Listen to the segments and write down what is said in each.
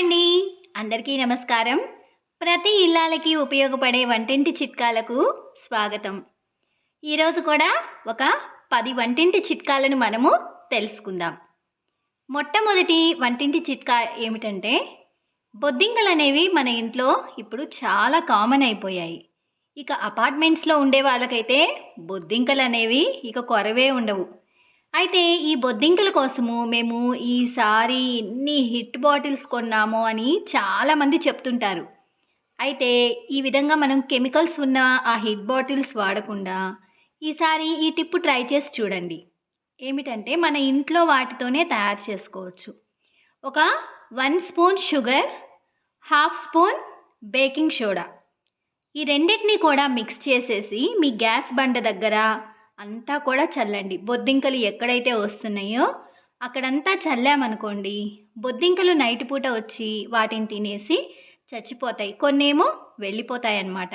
అండి. అందరికీ నమస్కారం. ప్రతి ఇల్లాలకి ఉపయోగపడే వంటింటి చిట్కాలకు స్వాగతం. ఈరోజు కూడా ఒక పది వంటింటి చిట్కాలను మనము తెలుసుకుందాం. మొట్టమొదటి వంటింటి చిట్కా ఏమిటంటే బొద్దింకలు అనేవి మన ఇంట్లో ఇప్పుడు చాలా కామన్ అయిపోయాయి. ఇక అపార్ట్మెంట్స్లో ఉండే వాళ్ళకైతే బొద్దింకలు అనేవి ఇక కొరవే ఉండవు. అయితే ఈ బొద్దింకల కోసము మేము ఈసారి ఎన్ని హిట్ బాటిల్స్ కొన్నాము అని చాలామంది చెప్తుంటారు. అయితే ఈ విధంగా మనం కెమికల్స్ ఉన్న ఆ హిట్ బాటిల్స్ వాడకుండా ఈసారి ఈ టిప్పు ట్రై చేసి చూడండి. ఏమిటంటే మన ఇంట్లో వాటితోనే తయారు చేసుకోవచ్చు. ఒక one spoon sugar half spoon baking soda. ఈ రెండింటిని కూడా మిక్స్ చేసేసి మీ గ్యాస్ బండ దగ్గర అంతా కూడా చల్లండి. బొద్దింకలు ఎక్కడైతే వస్తున్నాయో అక్కడంతా చల్లామనుకోండి బొద్దింకలు నైట్ పూట వచ్చి వాటిని తినేసి చచ్చిపోతాయి. కొన్నేమో వెళ్ళిపోతాయి అన్నమాట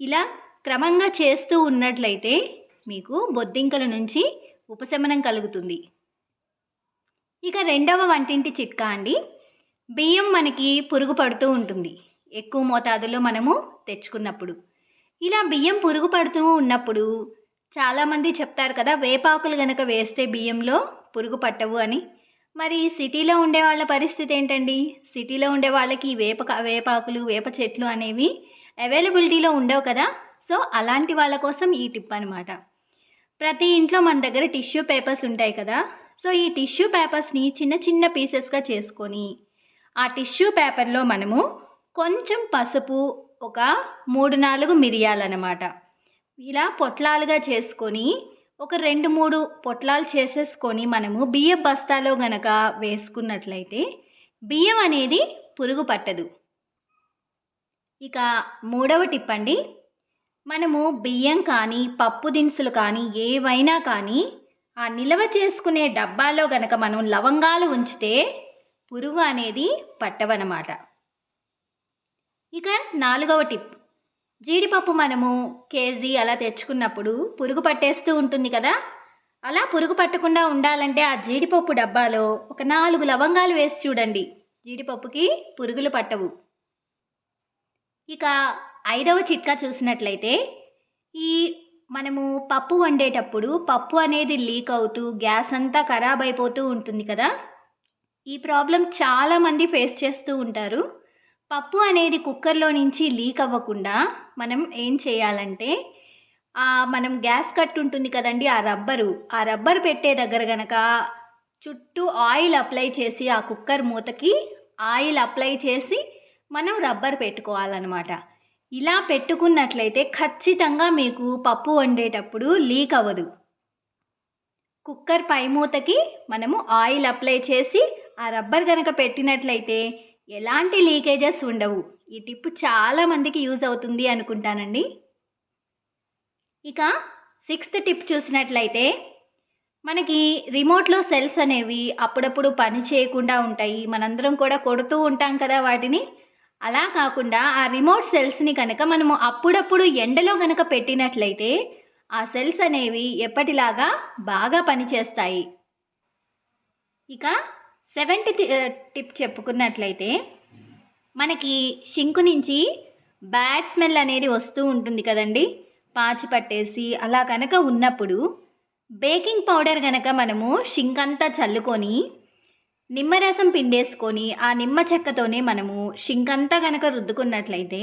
ఇలా క్రమంగా చేస్తూ ఉన్నట్లయితే మీకు బొద్దింకల నుంచి ఉపశమనం కలుగుతుంది. ఇక రెండవ వంటింటి చిట్కా అండి. బియ్యం మనకి పురుగు పడుతూ ఉంటుంది. ఎక్కువ మోతాదులో మనము తెచ్చుకున్నప్పుడు. ఇలా బియ్యం పురుగు పడుతూ ఉన్నప్పుడు చాలామంది చెప్తారు కదా వేపాకులు గనక వేస్తే బియ్యంలో పురుగు పట్టవు అని. మరి సిటీలో ఉండే వాళ్ళ పరిస్థితి ఏంటండి? సిటీలో ఉండే వాళ్ళకి వేప వేపాకులు వేప చెట్లు అనేవి అవైలబిలిటీలో ఉండవు కదా. సో అలాంటి వాళ్ళ కోసం ఈ టిప్ అనమాట ప్రతి ఇంట్లో మన దగ్గర టిష్యూ పేపర్స్ ఉంటాయి కదా. సో ఈ టిష్యూ పేపర్స్ని చిన్న చిన్న పీసెస్గా చేసుకొని ఆ టిష్యూ పేపర్లో మనము కొంచెం పసుపు ఒక మూడు నాలుగు మిరియాలన్నమాట. ఇలా పొట్లాలుగా చేసుకొని ఒక రెండు మూడు పొట్లాలు చేసేసుకొని మనము బియ్యం బస్తాలో గనక వేసుకున్నట్లయితే బియ్యం అనేది పురుగు పట్టదు. ఇక మూడవ టిప్ అండి. మనము బియ్యం కానీ పప్పు దినుసులు కానీ ఏవైనా కానీ ఆ నిల్వ చేసుకునే డబ్బాలో గనక మనం లవంగాలు ఉంచితే పురుగు అనేది పట్టవన్నమాట ఇక నాలుగవ టిప్. జీడిపప్పు మనము కేజీ అలా తెచ్చుకున్నప్పుడు పురుగు పట్టేస్తూ ఉంటుంది కదా? అలా పురుగు పట్టకుండా ఉండాలంటే ఆ జీడిపప్పు డబ్బాలో ఒక నాలుగు లవంగాలు వేసి చూడండి. జీడిపప్పుకి పురుగులు పట్టవు. ఇక ఐదవ చిట్కా చూసినట్లయితే ఈ మనము పప్పు వండేటప్పుడు పప్పు అనేది లీక్ అవుతూ గ్యాస్ అంతా ఖరాబ్ అయిపోతూ ఉంటుంది కదా? ఈ ప్రాబ్లం చాలామంది ఫేస్ చేస్తూ ఉంటారు. పప్పు అనేది కుక్కర్లో నుంచి లీక్ అవ్వకుండా మనం ఏం చేయాలంటే మనం గ్యాస్ కట్ ఉంటుంది కదండి ఆ రబ్బరు. ఆ రబ్బర్ పెట్టే దగ్గర గనక చుట్టూ ఆయిల్ అప్లై చేసి ఆ కుక్కర్ మూతకి ఆయిల్ అప్లై చేసి మనం రబ్బర్ పెట్టుకోవాలన్నమాట. ఇలా పెట్టుకున్నట్లయితే ఖచ్చితంగా మీకు పప్పు వండేటప్పుడు లీక్ అవ్వదు. కుక్కర్ పై మూతకి మనము ఆయిల్ అప్లై చేసి ఆ రబ్బర్ కనుక పెట్టినట్లయితే ఎలాంటి లీకేజెస్ ఉండవు. ఈ టిప్ చాలామందికి యూజ్ అవుతుంది అనుకుంటానండి. ఇక సిక్స్త్ టిప్ చూసినట్లయితే మనకి రిమోట్లో సెల్స్ అనేవి అప్పుడప్పుడు పని చేయకుండా ఉంటాయి. మనందరం కూడా కొడుతూ ఉంటాం కదా వాటిని. అలా కాకుండా ఆ రిమోట్ సెల్స్ని కనుక మనము అప్పుడప్పుడు ఎండలో కనుక పెట్టినట్లయితే ఆ సెల్స్ అనేవి ఎప్పటిలాగా బాగా పనిచేస్తాయి. ఇక సెవెంత్ టిప్ చెప్పుకున్నట్లయితే మనకి షింకు నుంచి బ్యాడ్ స్మెల్ అనేది వస్తూ ఉంటుంది కదండి. పాచి పట్టేసి అలా కనుక ఉన్నప్పుడు బేకింగ్ పౌడర్ కనుక మనము షింక్ అంతా చల్లుకొని నిమ్మరసం పిండేసుకొని ఆ నిమ్మ చెక్కతోనే మనము షింక్ అంతా కనుక రుద్దుకున్నట్లయితే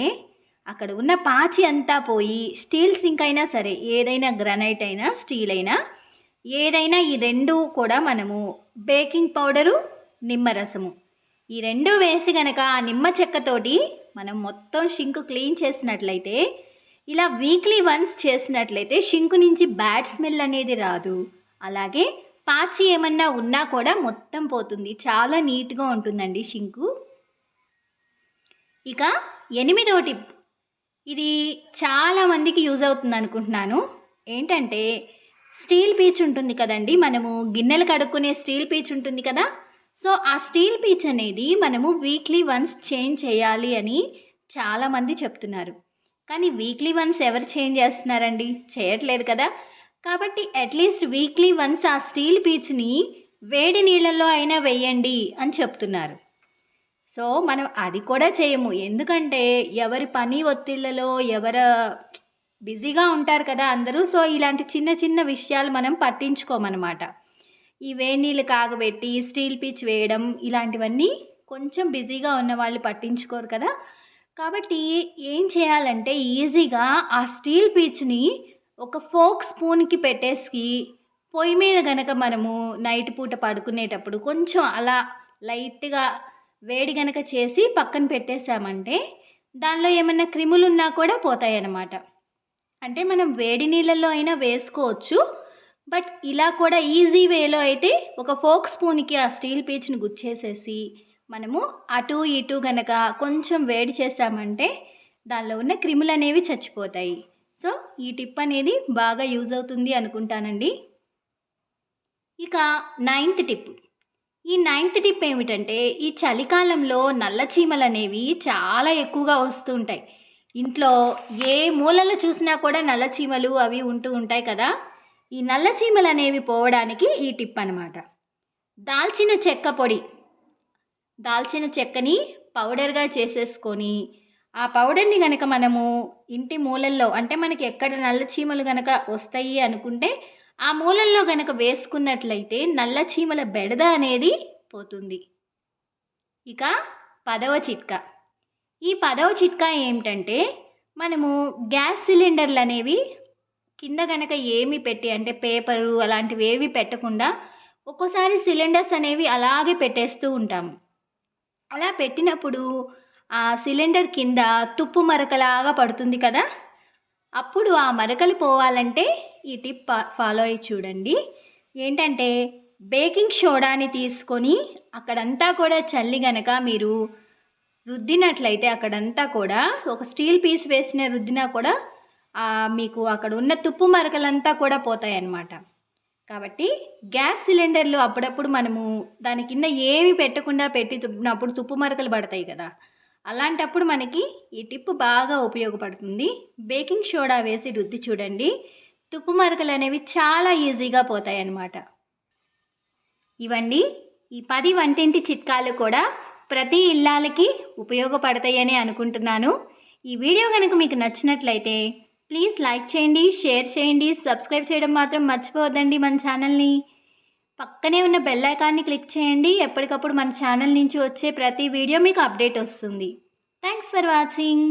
అక్కడ ఉన్న పాచి అంతా పోయి స్టీల్ సింక్ అయినా సరే ఏదైనా గ్రనైట్ అయినా స్టీల్ అయినా ఏదైనా ఈ రెండు కూడా మనము బేకింగ్ పౌడరు నిమ్మరసము. ఈ రెండు వేసి కనుక ఆ నిమ్మ చెక్కతోటి మనం మొత్తం షింకు క్లీన్ చేసినట్లయితే ఇలా వీక్లీ వన్స్ చేసినట్లయితే షింకు నుంచి బ్యాడ్ స్మెల్ అనేది రాదు. అలాగే పాచి ఏమన్నా ఉన్నా కూడా మొత్తం పోతుంది. చాలా నీట్గా ఉంటుందండి షింకు. ఇక ఎనిమిదో టిప్. ఇది చాలామందికి యూజ్ అవుతుంది అనుకుంటున్నాను. ఏంటంటే స్టీల్ పీచ్ ఉంటుంది కదండి. మనము గిన్నెలు కడుక్కునే స్టీల్ పీచ్ ఉంటుంది కదా? సో ఆ స్టీల్ పీచ్ అనేది మనము వీక్లీ వన్స్ చేంజ్ చేయాలి అని చాలామంది చెప్తున్నారు. కానీ వీక్లీ వన్స్ ఎవరు చేంజ్ చేస్తున్నారండి? చేయట్లేదు కదా. కాబట్టి అట్లీస్ట్ వీక్లీ వన్స్ ఆ స్టీల్ పీచ్ని వేడి నీళ్ళల్లో అయినా వేయండి అని చెప్తున్నారు. సో మనం అది కూడా చేయము. ఎందుకంటే ఎవరి పని ఒత్తిళ్ళలో ఎవర బిజీగా ఉంటారు కదా అందరూ. సో ఇలాంటి చిన్న చిన్న విషయాలు మనం పట్టించుకోమన్నమాట ఈ వేడి నీళ్ళు కాగబెట్టి స్టీల్ పిచ్ వేయడం ఇలాంటివన్నీ కొంచెం బిజీగా ఉన్న వాళ్ళు పట్టించుకోరు కదా. కాబట్టి ఏం చేయాలంటే ఈజీగా ఆ స్టీల్ పీచ్ని ఒక ఫోక్ స్పూన్కి పెట్టేసి పొయ్యి మీద గనక మనము నైట్ పూట పడుకునేటప్పుడు కొంచెం అలా లైట్గా వేడి గనక చేసి పక్కన పెట్టేశామంటే దానిలో ఏమన్నా క్రిములు ఉన్నా కూడా పోతాయి అన్నమాట అంటే మనం వేడి నీళ్ళల్లో అయినా వేసుకోవచ్చు. బట్ ఇలా కూడా ఈజీ వేలో అయితే ఒక ఫోక్ స్పూన్కి ఆ స్టీల్ పీచ్ని గుచ్చేసేసి మనము అటు ఇటు గనక కొంచెం వేడి చేసామంటే దానిలో ఉన్న క్రిములు అనేవి చచ్చిపోతాయి. సో ఈ టిప్ అనేది బాగా యూజ్ అవుతుంది అనుకుంటానండి. ఇక నైన్త్ టిప్. ఈ నైన్త్ టిప్ ఏమిటంటే ఈ చలికాలంలో నల్ల చీమలు అనేవి చాలా ఎక్కువగా వస్తూ ఉంటాయి ఇంట్లో ఏ మూలలో చూసినా కూడా నల్ల చీమలు అవి ఉంటూ ఉంటాయి కదా. ఈ నల్ల చీమలు అనేవి పోవడానికి ఈ టిప్ అనమాట దాల్చిన చెక్క పొడి. దాల్చిన చెక్కని పౌడర్గా చేసేసుకొని ఆ పౌడర్ని కనుక మనము ఇంటి మూలల్లో అంటే మనకి ఎక్కడ నల్ల చీమలు కనుక వస్తాయి అనుకుంటే ఆ మూలల్లో కనుక వేసుకున్నట్లయితే నల్ల చీమల బెడద అనేది పోతుంది. ఇక పదవ చిట్కా. ఈ పదవ చిట్కా ఏమిటంటే మనము గ్యాస్ సిలిండర్లు అనేవి కింద గనక ఏమి పెట్టి అంటే పేపరు అలాంటివి ఏవి పెట్టకుండా ఒక్కోసారి సిలిండర్స్ అనేవి అలాగే పెట్టేస్తూ ఉంటాము. అలా పెట్టినప్పుడు ఆ సిలిండర్ కింద తుప్పు మరకలాగా పడుతుంది కదా? అప్పుడు ఆ మరకలు పోవాలంటే ఈ టిప్ ఫాలో అయ్యి చూడండి. ఏంటంటే బేకింగ్ సోడాని తీసుకొని అక్కడంతా కూడా చల్లి గనక మీరు రుద్దినట్లయితే అక్కడంతా కూడా ఒక స్టీల్ పీస్ వేసిన రుద్దినా కూడా మీకు అక్కడ ఉన్న తుప్పు మరకలంతా కూడా పోతాయి అన్నమాట కాబట్టి గ్యాస్ సిలిండర్లు అప్పుడప్పుడు మనము దాని కింద ఏమి పెట్టకుండా పెట్టి తుప్పినప్పుడు తుప్పు మరకలు పడతాయి కదా. అలాంటప్పుడు మనకి ఈ టిప్ బాగా ఉపయోగపడుతుంది. బేకింగ్ సోడా వేసి రుద్ది చూడండి. తుప్పు మరకలు అనేవి చాలా ఈజీగా పోతాయి అన్నమాట ఇవండి. ఈ పది వంటింటి చిట్కాలు కూడా ప్రతి ఇల్లాలకి ఉపయోగపడతాయని అనుకుంటున్నాను. ఈ వీడియో కనుక మీకు నచ్చినట్లయితే ప్లీజ్ లైక్ చేయండి షేర్ చేయండి సబ్స్క్రైబ్ చేయడం మాత్రం మర్చిపోవద్దండి మన ఛానల్ని. పక్కనే ఉన్న బెల్ ఐకాన్ని క్లిక్ చేయండి ఎప్పటికప్పుడు మన ఛానల్ నుంచి వచ్చే ప్రతి వీడియో మీకు అప్డేట్ వస్తుంది. Thanks for watching